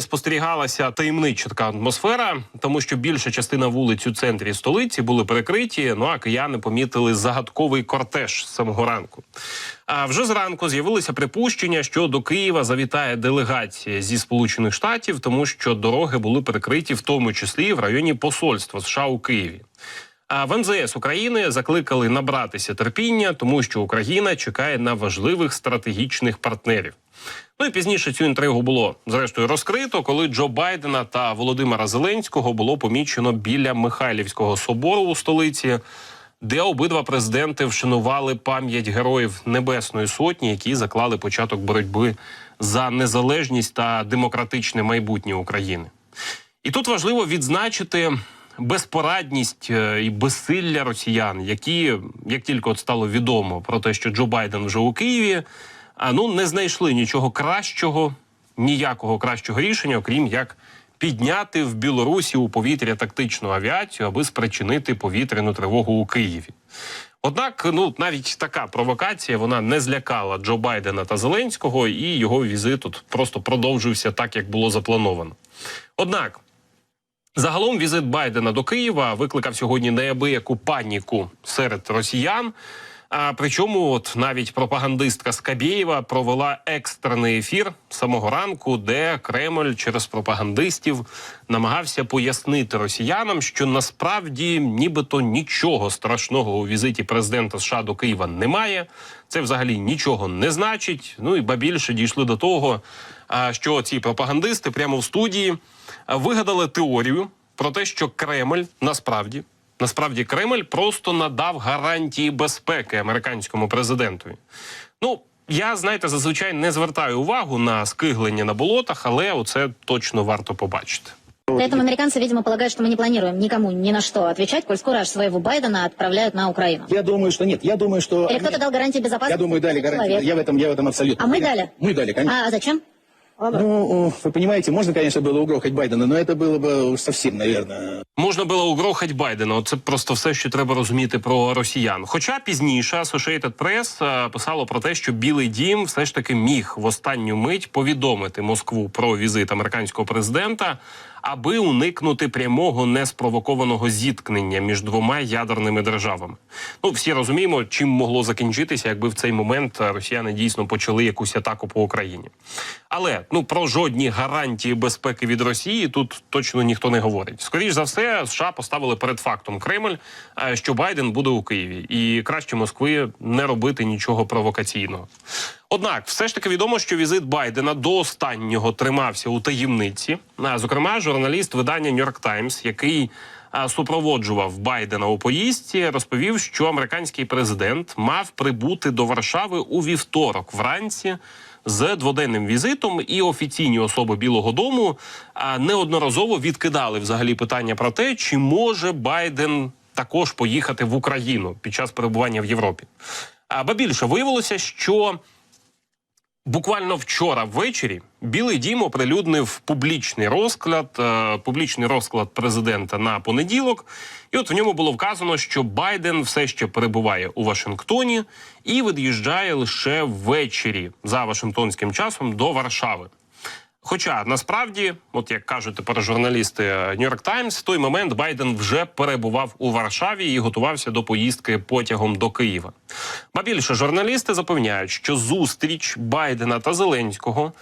Спостерігалася таємнича така атмосфера, тому що більша частина вулиць у центрі столиці були перекриті. Ну а кияни помітили загадковий кортеж з самого ранку. А вже зранку з'явилися припущення, що до Києва завітає делегація зі Сполучених Штатів, тому що дороги були перекриті, в тому числі в районі посольства США у Києві. А в МЗС України закликали набратися терпіння, тому що Україна чекає на важливих стратегічних партнерів. Ну і пізніше цю інтригу було зрештою розкрито, коли Джо Байдена та Володимира Зеленського було помічено біля Михайлівського собору у столиці, де обидва президенти вшанували пам'ять героїв Небесної Сотні, які заклали початок боротьби за незалежність та демократичне майбутнє України. І тут важливо відзначити безпорадність е, і безсилля росіян, які, як тільки от стало відомо про те, що Джо Байден вже у Києві, а ну не знайшли нічого кращого, ніякого кращого рішення, окрім як підняти в Білорусі у повітря тактичну авіацію, аби спричинити повітряну тривогу у Києві. Однак, ну навіть така провокація вона не злякала Джо Байдена та Зеленського, і його візит тут просто продовжився так, як було заплановано. Однак. Загалом візит Байдена до Києва викликав сьогодні неабияку паніку серед росіян. А причому, от навіть пропагандистка Скабєєва провела екстрений ефір самого ранку, де Кремль через пропагандистів намагався пояснити росіянам, що насправді нібито нічого страшного у візиті президента США до Києва немає. Це взагалі нічого не значить. Ну і ба більше дійшли до того, що ці пропагандисти прямо в студії а, вигадали теорію про те, що Кремль насправді насправді Кремль просто надав гарантії безпеки американському президентові. Ну я знаєте, зазвичай не звертаю увагу на скиглення на болотах, але оце точно варто побачити. Поэтому американцы, видимо, полагают, что мы не планируем никому ни на что отвечать, коль скоро аж своего Байдена отправляют на Украину. Я думаю, что нет. Я думаю, что... Или кто-то дал гарантии безопасности? Я думаю, дали Человек. гарантию. Я в этом, я в этом абсолютно. А мы уверен. дали? Мы дали, конечно. А, а зачем? Ну, вы понимаете, можно, конечно, было угрохать Байдена, но это было бы уж совсем, наверное, Можна було угрохать Байдена. Це просто все, що треба розуміти про росіян. Хоча пізніше Associated Press е, писало про те, що Білий Дім все ж таки міг в останню мить повідомити Москву про візит американського президента, аби уникнути прямого неспровокованого зіткнення між двома ядерними державами. Ну всі розуміємо, чим могло закінчитися, якби в цей момент росіяни дійсно почали якусь атаку по Україні. Але ну про жодні гарантії безпеки від Росії тут точно ніхто не говорить. Скоріш за все, США поставили перед фактом Кремль, е, що Байден буде у Києві, і краще Москви не робити нічого провокаційного. Однак, все ж таки відомо, що візит Байдена до останнього тримався у таємниці. Зокрема, журналіст видання York Times, який супроводжував Байдена у поїздці, розповів, що американський президент мав прибути до Варшави у вівторок вранці з дводенним візитом, і офіційні особи Білого Дому неодноразово відкидали взагалі питання про те, чи може Байден також поїхати в Україну під час перебування в Європі. Ба більше виявилося, що Буквально вчора ввечері Білий Дім оприлюднив публічний розклад, е, публічний розклад президента на понеділок. І от в ньому було вказано, що Байден все ще перебуває у Вашингтоні і від'їжджає лише ввечері за Вашингтонським часом до Варшави. Хоча насправді, от як кажуть тепер журналісти New York Times, в той момент Байден вже перебував у Варшаві і готувався до поїздки потягом до Києва. Ба більше журналісти запевняють, що зустріч Байдена та Зеленського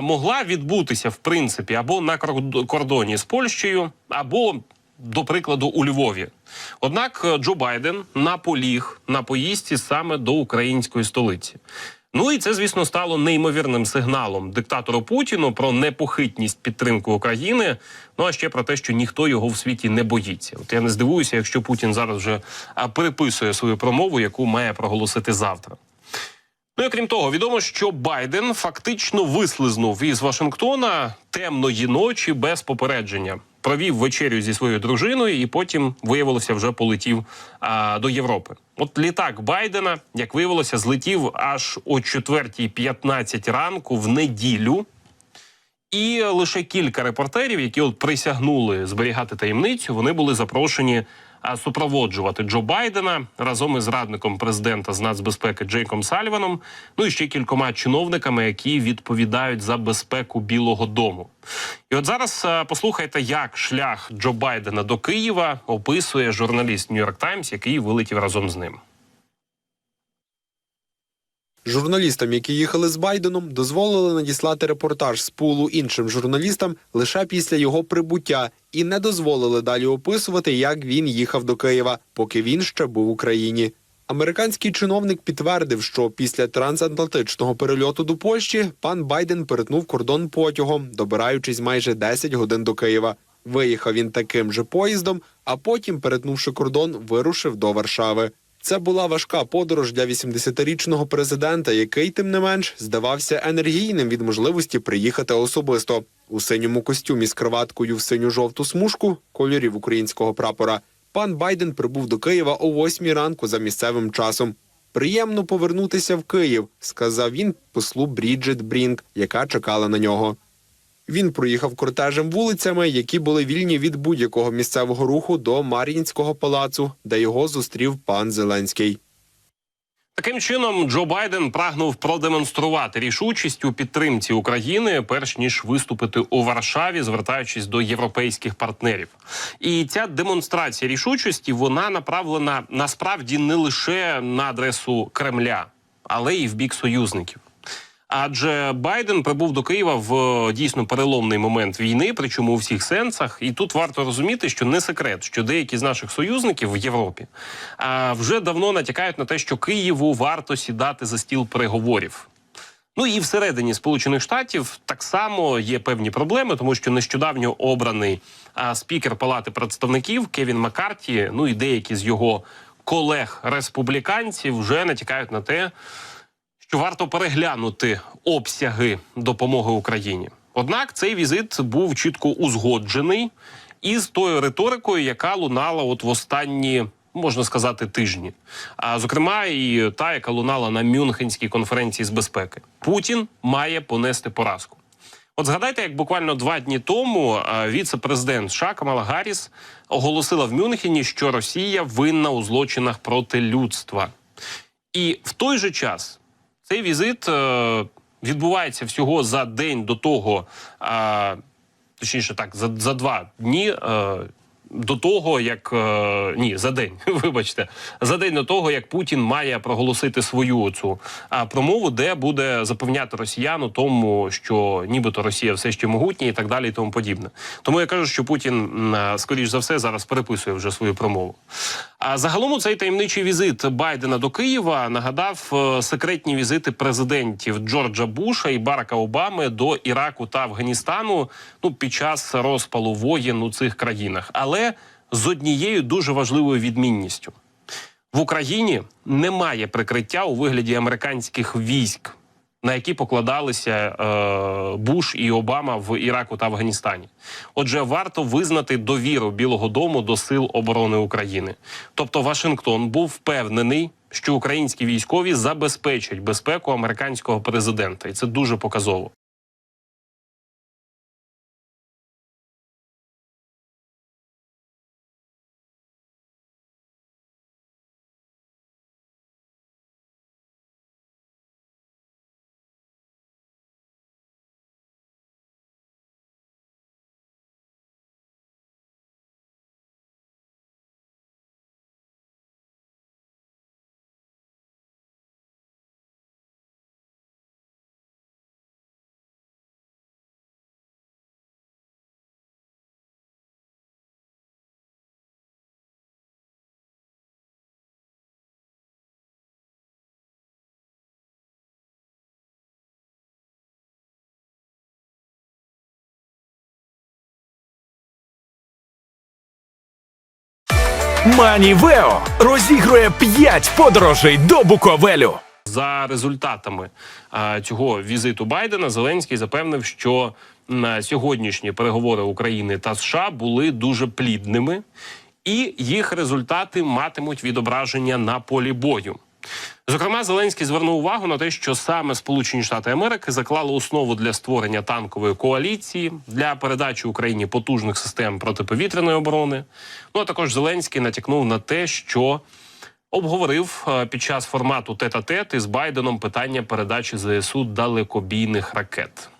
могла відбутися в принципі або на корд- кордоні з Польщею, або до прикладу, у Львові. Однак е, Джо Байден наполіг на поїздці саме до української столиці. Ну і це, звісно, стало неймовірним сигналом диктатору Путіну про непохитність підтримки України. Ну а ще про те, що ніхто його в світі не боїться. От я не здивуюся, якщо Путін зараз вже переписує свою промову, яку має проголосити завтра. Ну і крім того, відомо, що Байден фактично вислизнув із Вашингтона темної ночі без попередження. Провів вечерю зі своєю дружиною, і потім виявилося, вже полетів а, до Європи. От літак Байдена, як виявилося, злетів аж о 4.15 ранку в неділю. І лише кілька репортерів, які от присягнули зберігати таємницю, вони були запрошені супроводжувати Джо Байдена разом із радником президента з нацбезпеки Джейком Сальваном, ну і ще кількома чиновниками, які відповідають за безпеку Білого Дому. І от зараз послухайте, як шлях Джо Байдена до Києва описує журналіст Нью-Йорк Таймс, який вилетів разом з ним. Журналістам, які їхали з Байденом, дозволили надіслати репортаж з пулу іншим журналістам лише після його прибуття і не дозволили далі описувати, як він їхав до Києва, поки він ще був в Україні. Американський чиновник підтвердив, що після трансатлантичного перельоту до Польщі пан Байден перетнув кордон потягом, добираючись майже 10 годин до Києва. Виїхав він таким же поїздом, а потім, перетнувши кордон, вирушив до Варшави. Це була важка подорож для 80-річного президента, який, тим не менш, здавався енергійним від можливості приїхати особисто у синьому костюмі з кроваткою в синю-жовту смужку кольорів українського прапора. Пан Байден прибув до Києва о 8 ранку за місцевим часом. Приємно повернутися в Київ, сказав він послу Бріджит Брінк, яка чекала на нього. Він проїхав кортежем вулицями, які були вільні від будь-якого місцевого руху до Мар'їнського палацу, де його зустрів пан Зеленський. Таким чином, Джо Байден прагнув продемонструвати рішучість у підтримці України, перш ніж виступити у Варшаві, звертаючись до європейських партнерів. І ця демонстрація рішучості вона направлена насправді не лише на адресу Кремля, але й в бік союзників. Адже Байден прибув до Києва в е, дійсно переломний момент війни, причому у всіх сенсах. І тут варто розуміти, що не секрет, що деякі з наших союзників в Європі а, вже давно натякають на те, що Києву варто сідати за стіл переговорів. Ну і всередині Сполучених Штатів так само є певні проблеми, тому що нещодавньо обраний а, спікер Палати представників Кевін Маккарті, ну і деякі з його колег республіканців вже натякають на те, що варто переглянути обсяги допомоги Україні. Однак цей візит був чітко узгоджений із тою риторикою, яка лунала от в останні. Можна сказати, тижні, а зокрема, і та, яка лунала на Мюнхенській конференції з безпеки, Путін має понести поразку. От згадайте, як буквально два дні тому віце-президент США Камала Гарріс оголосила в Мюнхені, що Росія винна у злочинах проти людства. І в той же час цей візит е, відбувається всього за день до того, е, точніше так, за, за два дні. Е, до того, як е, ні, за день, вибачте, за день до того, як Путін має проголосити свою цю промову, де буде запевняти росіян у тому, що нібито Росія все ще могутня і так далі, і тому подібне. Тому я кажу, що Путін, м, скоріш за все, зараз переписує вже свою промову. А загалом у цей таємничий візит Байдена до Києва нагадав е, секретні візити президентів Джорджа Буша і Барака Обами до Іраку та Афганістану ну під час розпалу воєн у цих країнах, але з однією дуже важливою відмінністю в Україні немає прикриття у вигляді американських військ. На які покладалися е, Буш і Обама в Іраку та Афганістані, отже, варто визнати довіру Білого Дому до сил оборони України. Тобто, Вашингтон був впевнений, що українські військові забезпечать безпеку американського президента, і це дуже показово. Манівео розігрує 5 подорожей до Буковелю. За результатами цього візиту Байдена Зеленський запевнив, що на сьогоднішні переговори України та США були дуже плідними, і їх результати матимуть відображення на полі бою. Зокрема, Зеленський звернув увагу на те, що саме Сполучені Штати Америки заклали основу для створення танкової коаліції для передачі Україні потужних систем протиповітряної оборони. Ну а також Зеленський натякнув на те, що обговорив е, під час формату тет-а-тет із Байденом питання передачі ЗСУ далекобійних ракет.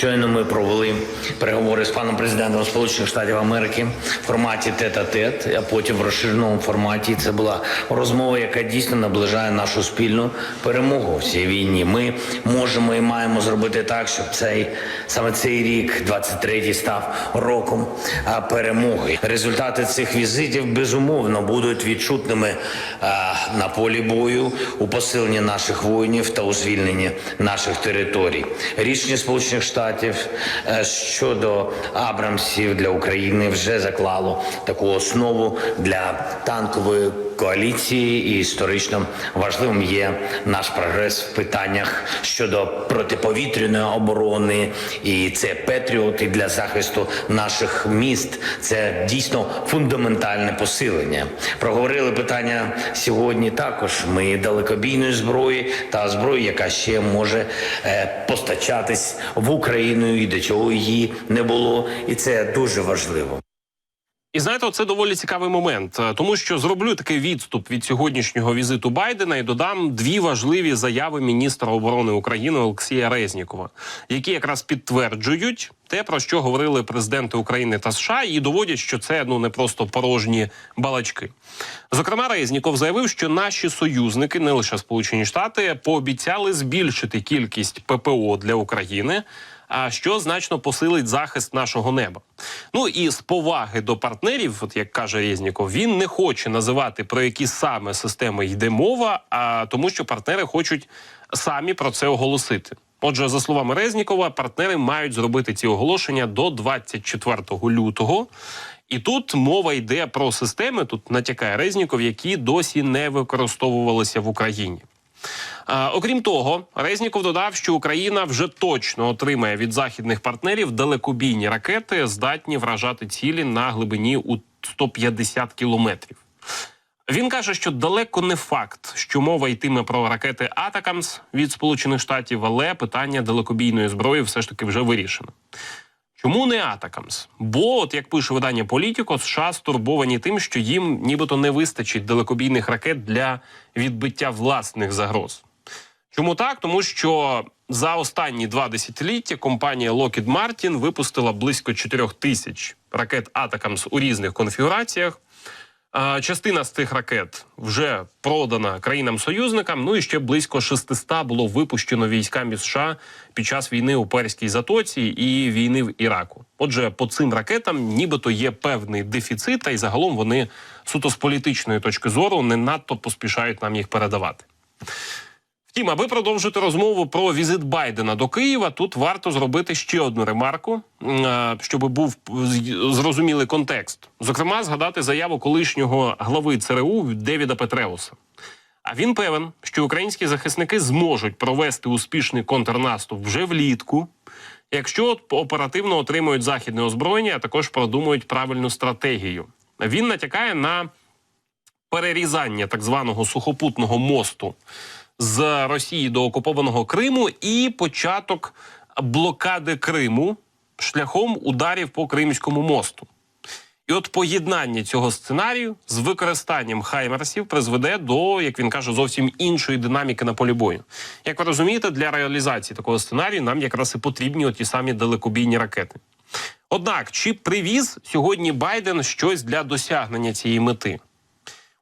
Щойно ми провели переговори з паном президентом Сполучених Штатів Америки в форматі тет-а-тет, а потім в розширеному форматі. Це була розмова, яка дійсно наближає нашу спільну перемогу в цій війні. Ми можемо і маємо зробити так, щоб цей саме цей рік, 23-й, став роком перемоги. Результати цих візитів безумовно будуть відчутними на полі бою у посиленні наших воїнів та у звільненні наших територій. Рішення Сполучених Штатів е, щодо Абрамсів для України вже заклало таку основу для танкової коаліції, і історично важливим є наш прогрес в питаннях щодо протиповітряної оборони, і це Петріот і для захисту наших міст. Це дійсно фундаментальне посилення. Проговорили питання сьогодні. Також ми далекобійної зброї та зброї, яка ще може е, постачатись в Україну, і до цього її не було, і це дуже важливо. І знаєте, це доволі цікавий момент, е, тому що зроблю такий відступ від сьогоднішнього візиту Байдена і додам дві важливі заяви міністра оборони України Олексія Резнікова, які якраз підтверджують те, про що говорили президенти України та США, і доводять, що це ну не просто порожні балачки. Зокрема, Резніков заявив, що наші союзники, не лише Сполучені Штати, пообіцяли збільшити кількість ППО для України що значно посилить захист нашого неба. Ну і з поваги до партнерів, от як каже Резніков, він не хоче називати про які саме системи йде мова, а тому, що партнери хочуть самі про це оголосити. Отже, за словами Резнікова, партнери мають зробити ці оголошення до 24 лютого. І тут мова йде про системи. Тут натякає Резніков, які досі не використовувалися в Україні. А, окрім того, Резніков додав, що Україна вже точно отримає від західних партнерів далекобійні ракети, здатні вражати цілі на глибині у 150 кілометрів. Він каже, що далеко не факт, що мова йтиме про ракети Атакамс від Сполучених Штатів, але питання далекобійної зброї все ж таки вже вирішено. Чому не Атакамс? Бо, от як пише видання Політіко, США стурбовані тим, що їм нібито не вистачить далекобійних ракет для відбиття власних загроз. Чому так? Тому що за останні два десятиліття компанія Lockheed Martin випустила близько 4 тисяч ракет Атакамс у різних конфігураціях. Частина з цих ракет вже продана країнам-союзникам. Ну і ще близько 600 було випущено військами США під час війни у Перській затоці і війни в Іраку. Отже, по цим ракетам нібито є певний дефіцит, та й загалом вони суто з політичної точки зору не надто поспішають нам їх передавати. Втім, аби продовжити розмову про візит Байдена до Києва, тут варто зробити ще одну ремарку, е, щоб був зрозумілий контекст. Зокрема, згадати заяву колишнього глави ЦРУ Девіда Петреуса. А він певен, що українські захисники зможуть провести успішний контрнаступ вже влітку, якщо оперативно отримують західне озброєння, а також продумують правильну стратегію. Він натякає на перерізання так званого сухопутного мосту з Росії до окупованого Криму і початок блокади Криму шляхом ударів по Кримському мосту. І от поєднання цього сценарію з використанням хаймерсів призведе до, як він каже, зовсім іншої динаміки на полі бою. Як ви розумієте, для реалізації такого сценарію нам якраз і потрібні ті самі далекобійні ракети. Однак, чи привіз сьогодні Байден щось для досягнення цієї мети?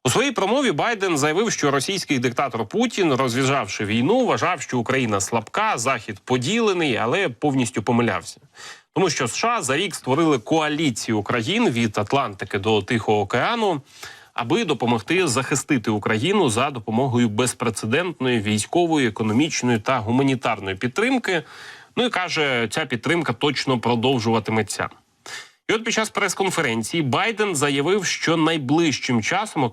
У своїй промові Байден заявив, що російський диктатор Путін, розв'язавши війну, вважав, що Україна слабка, захід поділений, але повністю помилявся. Тому що США за рік створили коаліцію країн від Атлантики до Тихого океану, аби допомогти захистити Україну за допомогою безпрецедентної військової, економічної та гуманітарної підтримки. Ну і каже, ця підтримка точно продовжуватиметься. І от під час прес-конференції Байден заявив, що найближчим часом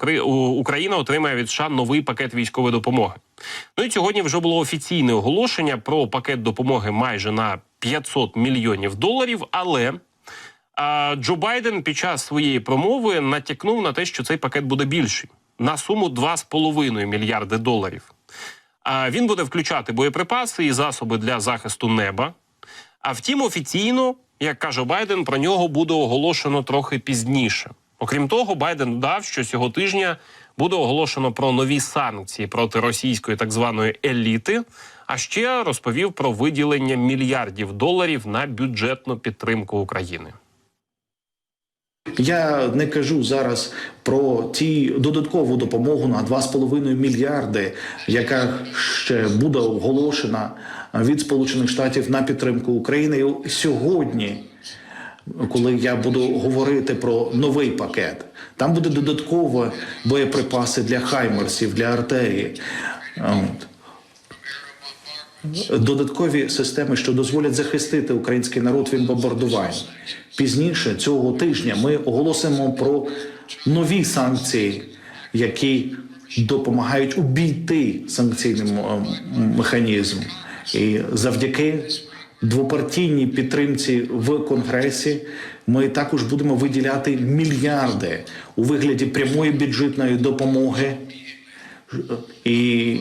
Україна отримає від США новий пакет військової допомоги. Ну і сьогодні вже було офіційне оголошення про пакет допомоги майже на 500 мільйонів доларів. Але а, Джо Байден під час своєї промови натякнув на те, що цей пакет буде більший. на суму 2,5 мільярди доларів. А він буде включати боєприпаси і засоби для захисту неба. А втім, офіційно, як каже Байден, про нього буде оголошено трохи пізніше. Окрім того, Байден додав, що цього тижня буде оголошено про нові санкції проти російської так званої еліти. А ще розповів про виділення мільярдів доларів на бюджетну підтримку України. Я не кажу зараз про ті додаткову допомогу на 2,5 мільярди, яка ще буде оголошена від Сполучених Штатів на підтримку України сьогодні. Коли я буду говорити про новий пакет, там буде додатково боєприпаси для хаймерсів, для артерії. От. Додаткові системи, що дозволять захистити український народ від бомбардувань. Пізніше цього тижня ми оголосимо про нові санкції, які допомагають обійти санкційний м- механізм. І завдяки двопартійній підтримці в Конгресі ми також будемо виділяти мільярди у вигляді прямої бюджетної допомоги і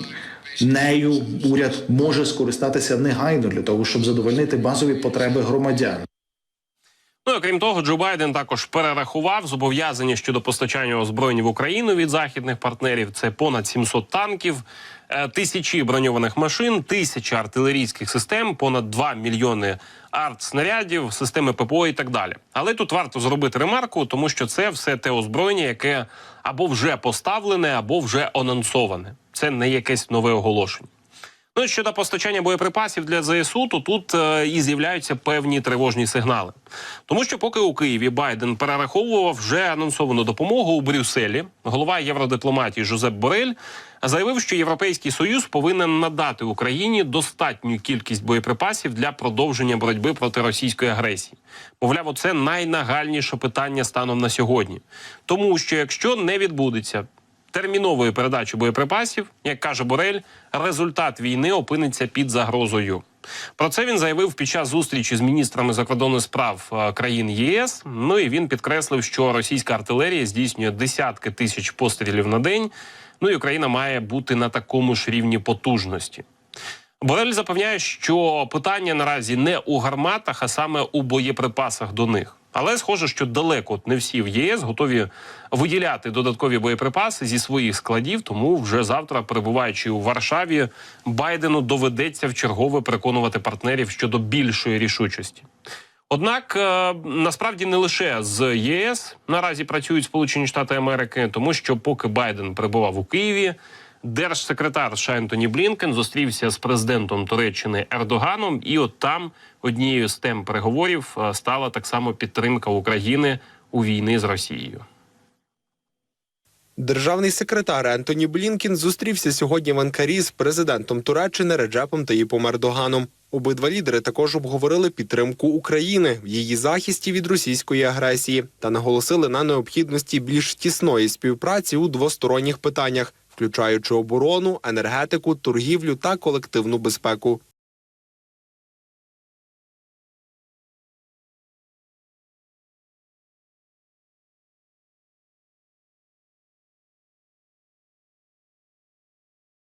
нею уряд може скористатися негайно для того, щоб задовольнити базові потреби громадян. Ну і окрім того, Джо Байден також перерахував зобов'язання щодо постачання озброєнь в Україну від західних партнерів. Це понад 700 танків, е, тисячі броньованих машин, тисяча артилерійських систем, понад 2 мільйони артснарядів, системи ППО і так далі. Але тут варто зробити ремарку, тому що це все те озброєння, яке або вже поставлене, або вже анонсоване. Це не якесь нове оголошення. Ну і щодо постачання боєприпасів для ЗСУ, то тут е, і з'являються певні тривожні сигнали. Тому що поки у Києві Байден перераховував вже анонсовану допомогу у Брюсселі, голова євродипломатії Жозеп Борель заявив, що Європейський Союз повинен надати Україні достатню кількість боєприпасів для продовження боротьби проти російської агресії. Мовляв, це найнагальніше питання станом на сьогодні. Тому що якщо не відбудеться термінової передачі боєприпасів, як каже Борель, результат війни опиниться під загрозою. Про це він заявив під час зустрічі з міністрами закордонних справ е, країн ЄС. Ну і він підкреслив, що російська артилерія здійснює десятки тисяч пострілів на день. Ну і Україна має бути на такому ж рівні потужності. Борель запевняє, що питання наразі не у гарматах, а саме у боєприпасах до них. Але схоже, що далеко не всі в ЄС готові виділяти додаткові боєприпаси зі своїх складів. Тому вже завтра, перебуваючи у Варшаві, Байдену доведеться вчергове переконувати партнерів щодо більшої рішучості. Однак е, насправді не лише з ЄС наразі працюють Сполучені Штати Америки, тому що поки Байден перебував у Києві, держсекретар США Ентоні Блінкен зустрівся з президентом Туреччини Ердоганом, і от там однією з тем переговорів е, стала так само підтримка України у війни з Росією. Державний секретар Ентоні Блінкін зустрівся сьогодні в Анкарі з президентом Туреччини Реджепом Таїпом Ердоганом. Обидва лідери також обговорили підтримку України в її захисті від російської агресії та наголосили на необхідності більш тісної співпраці у двосторонніх питаннях, включаючи оборону, енергетику, торгівлю та колективну безпеку.